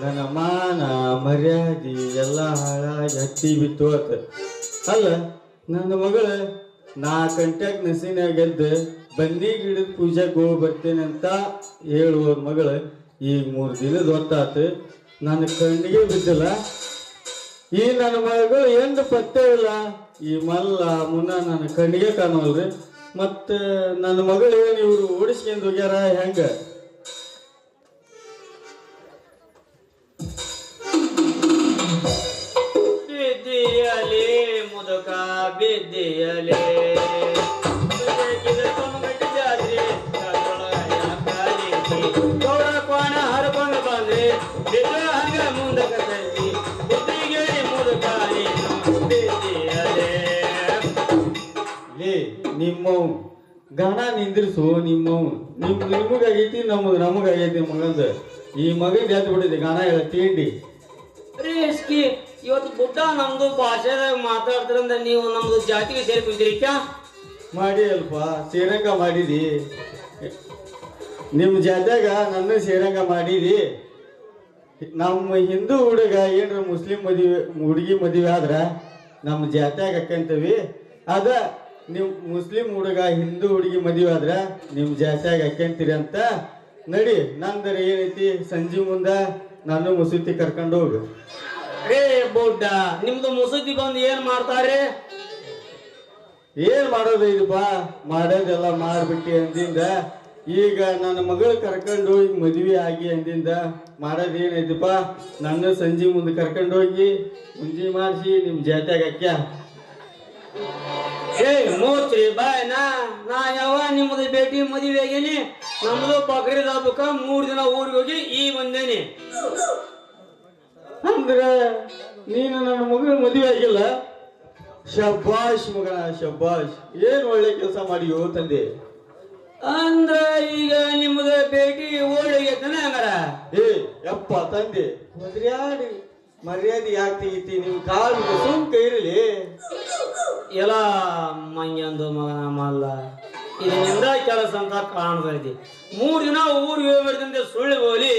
ನನ್ನ ಮಾನ ಮರ್ಯಾದೆ ಎಲ್ಲ ಹಾಳಾಗಿ ಹತ್ತಿ ಬಿತ್ತು ಅತ ಅಲ್ಲ, ನನ್ನ ಮಗಳ, ನಾ ಕಂಟ್ಯಾಕ್ ನಸಿನ್ಯಾಗ ಗೆದ್ದು ಬಂದಿ ಗಿಡದ ಪೂಜೆಗೆ ಹೋಗಿ ಬರ್ತೇನೆ ಅಂತ ಹೇಳುವ ಮಗಳ ಈಗ ಮೂರು ದಿನದ ಹೊತ್ತಾತು. ನನ್ನ ಕಣ್ಣಿಗೆ ಬಿದ್ದಿಲ್ಲ. ಈ ನನ್ನ ಮಗಳು ಎಂದು ಪತ್ತೆ ಇಲ್ಲ. ಈ ಮಲ್ಲ ಮುನ್ನ ನನ್ನ ಕಣ್ಣಿಗೆ ಕಾಣವಲ್ರಿ. ಮತ್ತು ನನ್ನ ಮಗಳು ಏನು ಇವರು ಓಡಿಸ್ಕೊಂಡು ಹೋಗ್ಯಾರ ಹೆಂಗ? ಬಿದ್ದಿಯಲೇ. ಲೇ ನಿಮ್ಮವ್ ಗಣ ನಿಂದ್ರಿಸು ನಿಮ್ಮವ್ ನಿಮ್ ನಿಮಗಾಗೈತಿ ನಮಗ್ ನಮಗಾಗೈತಿ ಮಗಂದ ಈ ಮಗ ಎದ್ದು ಬಿಟ್ಟಿದೆ ಗಣ ಹೇಳ ತಿಂಡಿ. ಇವತ್ತು ಬುದ್ಧ ನಮ್ದು ಭಾಷೆದಾಗ ಮಾತಾಡ್ತಿರಂದ ನೀವು ನಮ್ದು ಜಾತಿಗೆ ಸೇರಿ ಮಾಡಿ ಅಲ್ಪ, ಸೇರಂಗ ಮಾಡಿದಿ ನಿಮ್ಮ ಜಾತ್ಯಾಗ ನನ್ನ ಸೇರಂಗ ಮಾಡಿದಿ ನಮ್ಮ ಹಿಂದೂ ಹುಡುಗ ಏನ್ರ ಮುಸ್ಲಿಂ ಮದುವೆ, ಹುಡುಗಿ ಮದುವೆ ಆದ್ರ ನಮ್ಮ ಜಾತ್ಯಾಗ ಅಕ್ಕಂತೀವಿ ಅದ ನೀವು ಮುಸ್ಲಿಂ ಹುಡುಗ ಹಿಂದೂ ಹುಡುಗಿ ಮದುವೆ ಆದ್ರ ನಿಮ್ಮ ಜಾತ್ಯಾಗ ಅಕ್ಕಂತೀರಿ ಅಂತ ನಡಿ. ನಂದ್ರೆ ಏನೈತಿ, ಸಂಜೆ ಮುಂದ ನಾನು ಮುಸುತಿ ಕರ್ಕೊಂಡು ಹೋಗು. ರೇ ಬೋಡ್ಡ, ನಿಮ್ದು ಮುಸುಕಿ ಬಂದು ಏನ್ ಮಾಡ್ತಾರೆ? ಏನ್ ಮಾಡೋದು ಇದಪ್ಪ? ಮಾಡೋದೆಲ್ಲ ಮಾಡ್ಬಿಟ್ಟಿ ಅಂದಿಂದ ಈಗ ನನ್ನ ಮಗಳು ಕರ್ಕೊಂಡು ಹೋಗಿ ಮದುವೆ ಆಗಿ ಅಂದಿಂದ ಮಾಡೋದು ಏನೈತಪ್ಪ ನನ್ನ ಸಂಜೆ ಮುಂದೆ ಕರ್ಕೊಂಡು ಹೋಗಿ ಮುಂಜಿ ಮಾಡಿಸಿ ನಿಮ್ಮ ಜಾತ್ಯಾಗ ಅಕ್ಕ್ಯ ಏ ಮೋಚ್ರಿ ಬಾಯ್ ನಾ ನಾ ಯಾವ ನಿಮ್ಮದು ಭೇಟಿ ಮದುವೆ ಆಗೇನಿ ನಮ್ದು ಬಕ್ರೀದ್ ಹಬ್ಬಕ್ಕ ಮೂರ್ ದಿನ ಊರಿಗೆ ಹೋಗಿ ಈ ಬಂದೇನಿ. ಅಂದ್ರೆ ನೀನು ನನ್ನ ಮಗನ ಮದುವೆ ಆಗಿಲ್ಲ? ಶಬ್ಬಾಷ್ ಮಗನ ಶಬ್ಬಾಷ್. ಏನ್ ಒಳ್ಳೆ ಕೆಲಸ ಮಾಡಿಯೋ ತಂದೆ? ಅಂದ್ರ ಈಗ ನಿಮ್ಮದು ಭೇಟಿ ಓಡಿಗೆತನ ಹಂಗಾರ ಏ ಯಪ್ಪ ತಂದೆ. ಮರ್ಯಾದೆ. ಮರ್ಯಾದೆ ಯಾಕೆ ತೆಗಿತಿ? ನಿಮ್ ಕಾಲು ಸುಮ್ ಕೈರಲಿ ಎಲ್ಲ ಮಂಗ್ಯಂದು ಮಗನ ಮಲ್ಲ. ಇದರಿಂದ ಕೆಲಸ ಅಂತ ಕಾಣ್ತೈತಿ ಮೂರ್ ದಿನ ಊರಿಗೆ ಹೋಗ್ಬಿಡ್ತಂತೆ ಸುಳ್ಳು ಬೋಲಿ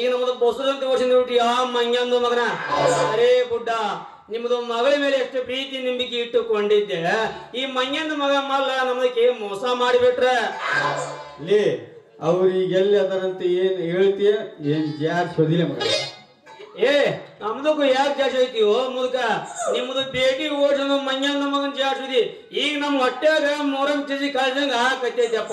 ಈಗ ನಮ್ಮದು ಬಸದಂತೆ ಓಡಿಸಿದ ಬಿಟ್ಟು ಆ ಮಂಗ್ಯಂದು ಮಗನ. ಅರೇ ಬುಡ್ಡ ನಿಮ್ಮದು ಮಗಳ ಮೇಲೆ ಎಷ್ಟು ಪ್ರೀತಿ ನಿಂಬಿಕೆ ಇಟ್ಟುಕೊಂಡಿದ್ದೆ. ಈ ಮಂಗ್ಯಂದು ಮಗ ಮಲ್ಲ ನಮಗೆ ಮೋಸ ಮಾಡಿಬಿಟ್ರ. ಲೇ ಅವ್ರಿಗೆ ಎಲ್ಲಿ ಅದಾರಂತ ಏನ್ ಹೇಳ್ತೀಯ? ಏನ್ ಜಾರ್ ಸೋದಿಲ್ಲ ಮಗ. ಏ ನಮ್ದಕ್ಕೂ ಯಾಕೆ ಜಾಸ್ತಿ ಐತಿವೋ ಮುದುಕ? ನಿಮ್ಮದು ಬೇಟಿ ಓಡಿಸೋದು ಮಂಗ್ಯಂದು ಮಗನ್ ಜಾಸ್ತಿ ಈಗ ನಮ್ಮ ಹೊಟ್ಟೆಗ ಮೊರಂ ಚಜಿ ಕಾಯ್ದಂಗ ಹಾಕತ್ತೈತಪ್ಪ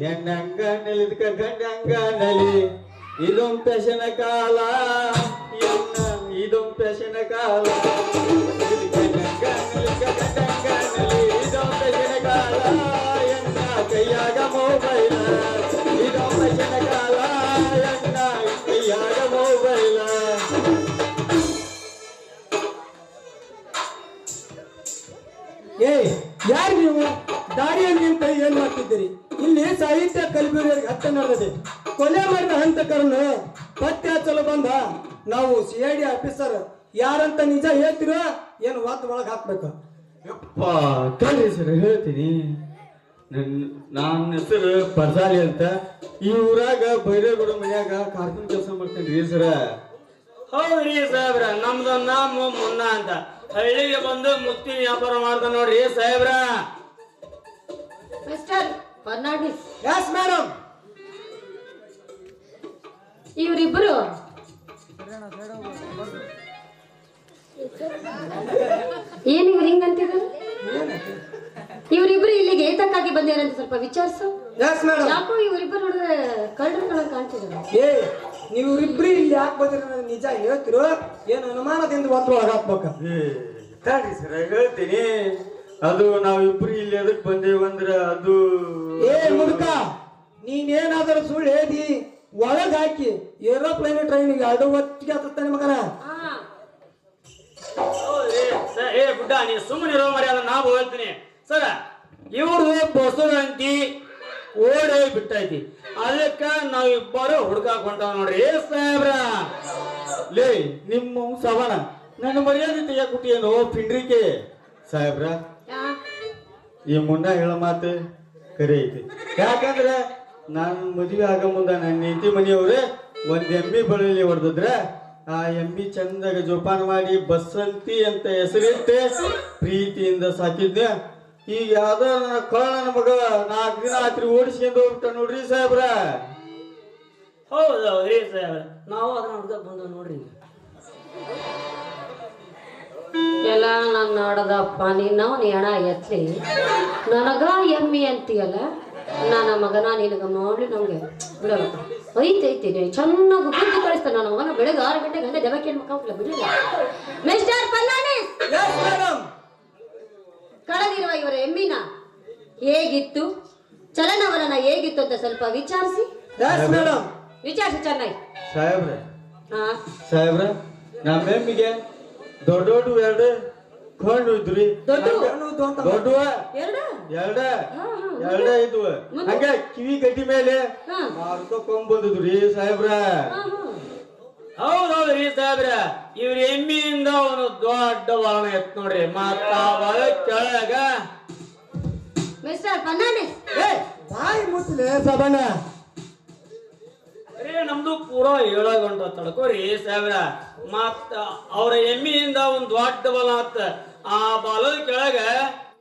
ಹೆಣ್ಣಂಗ ನಲಿದ್ಕ ಗಂಡಂಗ ನಲಿ. ಇದೊಂದ್ ಪೆಶನ ಕಾಲ. ಎನ್ನ ಇದೊಂದ್ ಪೆಶನ ಕಾಲ. ಕೈಯಾಗ ಮೊಬೈಲ ಇದೊಂದ್ ಕಾಲ. ಎನ್ನ ಕೈಯಾಗ ಮೊಬೈಲ ಏ, ಯಾರು ನೀವು? ದಾರಿಯಲ್ಲಿ ನಿಂತ ಏನ್ ಮಾಡ್ತಿದ್ದೀರಿ? ಸಾಹಿತ್ಯ ಕಲಬುರಗಿ ಹತ್ತ ನಡೆದಿದೆ ಕೊಲೆ ಮಾಡಿದ ಹಂತಕರನ್ನು ಪತ್ತೆ ಹಚ್ಚಲು ಬಂದ ನಾವು ಸಿ ಐ ಡಿ ಆಫೀಸರ್ ಯಾರಂತ ನಿಜ ಹೇಳ್ತಿರೋ ಏನು ವಾತ್ ಒಳಗೆ ಹಾಕ್ಬೇಕು? ಯಪ್ಪ ಕೇಳಿ ಸರ್ ಹೇಳ್ತೀನಿ. ನನ್ನ ಹೆಸರು ಪರ್ಸಾಲಿ ಅಂತ. ಈ ಊರಾಗ ಬೈರೇಗೌಡ ಮನ್ಯಾಗ ಕಾರ್ಕುನ್ ಕೆಲಸ ಮಾಡ್ತೀನಿ ರೀ ಸರ. ಹೌದ್ರಿ ಸಾಹೇಬ್ರ ನಮ್ದು ನಮ್ಮ ಮುನ್ನ ಅಂತ. ಹಳ್ಳಿಗೆ ಬಂದು ಮುತ್ತಿನ ವ್ಯಾಪಾರ ಮಾಡ್ದ ನೋಡ್ರಿ ಸಾಹೇಬ್ರ. ಮಿಸ್ಟರ್ ಫರ್ನಾಂಡಿಸ್ ಎಸ್ ಮೇಡಮ್ ಇವರಿಬ್ಬರು ಏನು ಇವ್ರು ಹಿಂಗ್ ಅಂತಿದ್ರು? ಇವರಿಬ್ರು ಇಲ್ಲಿಗೆ ಏತಕ್ಕಾಗಿ ಬಂದಿರಂತ ಸ್ವಲ್ಪ ವಿಚಾರಿಸು. ಎಸ್ ಮೇಡಮ್ ಯಾಕೋ ಇವರಿಬ್ಬರು ನೋಡಿದ್ರೆ ಕಳ್ಳರುಗಳ ಕಾಣ್ತಿದ್ರು. ಏ ನೀವಿಬ್ರು ಇಲ್ಲಿ ಯಾಕೆ ಬಂದಿರ ನಿಜ ಹೇಳ್ತಿರೋ? ಏನು ಅನುಮಾನದಿಂದ ಒಂದು ಒಳಗಾಕ್ಬೇಕ ಹಾಕ್ಬೇಕು? ಹೇಳ್ತೀನಿ. ಅದು ನಾವಿಬ್ರು ಇಲ್ಲಿ ಎದಕ್ ಬಂದೇವಂದ್ರ ಅದು ಏ ಮುದುಕ ನೀನೇನಾದರೂ ಸುಳ್ಳು ಹೇಳಿ ಒಳಗ್ ಹಾಕಿ. ಏರೋಪ್ಲೇನ್ ಟ್ರೈನಿಗೆ ಎರಡು ಹೊತ್ತಿಗೆ ಹತ್ತಾನೆ ಮಗನ. ಏ ಬುಡ್ಡ ನೀ ಸುಮ್ಮನೆ ಇರೋ ಮರ್ಯಾದ ನಾವು ಹೇಳ್ತೀನಿ. ಸರ ಇವ್ರದ್ದು ಬಸವಂತಿ ಓಡೇ ಬಿಟ್ಟೈತಿ. ಅದಕ್ಕ ನಾವಿಬ್ಬರು ಹುಡ್ಕಾಕ್ ಹೊಂಟಾವ ನೋಡ್ರಿ. ಏ ಸಾಹೇಬ್ರ ಲೇ ನಿಮ್ಮ ಸವಣ ನನ್ನ ಮರ್ಯಾದೆ ತೆಗಿಯಾಕುಟ್ಟಿಯೇನೋ ಪಿಂಡ್ರಿಕೆ. ಸಾಹೇಬ್ರ ಈ ಮುನ್ನ ಹೇಳೋ ಮಾತು ಕರೆ ಐತಿ. ಯಾಕಂದ್ರೆ ನಾನು ಮದುವೆ ಆಗೋ ಮುಂದೆ ನನ್ನ ಹೆಂಡತಿ ಮನೆಯವ್ರೆ ಒಂದ್ ಎಮ್ಮಿ ಬಳ್ಳಿ ಹೊಡೆದಿದ್ರೆ ಆ ಎಮ್ಮಿ ಚಂದಾಗ ಜೋಪಾನ ಮಾಡಿ ಬಸಂತಿ ಅಂತ ಹೆಸರಿತ್ತೆ ಪ್ರೀತಿಯಿಂದ ಸಾಕಿದ್ದೆ ಈಗ ಯಾವ್ದೋ ನನ್ನ ಕಳ್ಳ ನನ್ನ ಮಗ ನಾಲ್ಕು ದಿನ ರಾತ್ರಿ ಓಡಿಸ್ಕೊಂಡು ಹೋಗ್ಬಿಟ್ಟ ನೋಡ್ರಿ ಸಾಹೇಬ್ರ. ಹೌದು ಹೌದ್ರಿ ಸಾಹೇಬ್ರ ನಾವು ಅದನ್ನ ಬಂದ ನೋಡ್ರಿ ಎಲ್ಲ ನಾನು ನೋಡದಪ್ಪ ನೀನು ಹೆಣ ಎತ್ಲಿ. ನನಗ ಎಮ್ಮಿ ಅಂತೀಯಲ್ಲ ನನ್ನ ಮಗನ ನಿನಗ ಮಾಡಿ ನಮ್ಗೆ. ಬಿಡಲ್ಲ ಐತಿ ಐತಿ ನೀನು ಚೆನ್ನಾಗಿ ಬುದ್ಧಿ ಕಳಿಸ್ತಾನೆ ನಾನು ಮಗನ. ಬೆಳಗ್ಗೆ ಆರು ಗಂಟೆಗೆ ಹಂಗೆ ದೆವ ಕೇಳಿ ಮಕ್ಕಳ ಬಿಡಲಿಲ್ಲ. ಮಿಸ್ಟರ್ ಫರ್ನಾಂಡಿಸ್ ಮೇಡಮ್ ಕಳೆದಿರುವ ಇವರ ಎಮ್ಮಿನ ಹೇಗಿತ್ತು? ಚಲನವಲನ ಹೇಗಿತ್ತು ಅಂತ ಸ್ವಲ್ಪ ವಿಚಾರಿಸಿ. ವಿಚಾರಿಸಿ ಚೆನ್ನಾಗಿ. ಸಾಹೇಬ್ರೆ. ಹಾ. ಸಾಹೇಬ್ರ ನಮ್ಮ ಎಮ್ಮಿಗೆ ದೊಡ್ಡ ದೊಡ್ಡ ಎರಡು ಕಣ್ಣು ಇದ್ರಿ. ದೊಡ್ಡ? ದೊಡ್ಡವ? ಎರಡು? ಎರಡ. ಇದ್ವು. ಹಂಗ ಕಿವಿ ಗಟ್ಟಿ ಮೇಲೆ. ಮಾರ್ಕೊಂಡ್ ಬಂದಿದ್ರಿ ಸಾಹೇಬ್ರ. ಹೌದೌದ್ರಿ ಸಾಹೇಬ್ರ. ಇವ್ರ ಎಮ್ಮಿಯಿಂದ ಅವನು ದೊಡ್ಡ ವಾಹನ ಎತ್ ನೋಡ್ರಿ. ಮತ್ತ ಒಳ ಕೆಳಗ ಮಿಸ್ಟರ್ ಬಾಯಿ ಮುಚ್ಚಲೆ ಸಬಣ್ಣ. ರೀ ನಮ್ದು ಪೂರಾ ಏಳ ಗಂಟೆ ತಡ್ಕೋರಿ ಸಾವಿರ ಮತ್ತ ಅವ್ರ ಎಮ್ಮಿಯಿಂದ ಒಂದ್ ದೊಡ್ಡ ಬಲ ಆತ ಆ ಬಲದ ಕೆಳಗ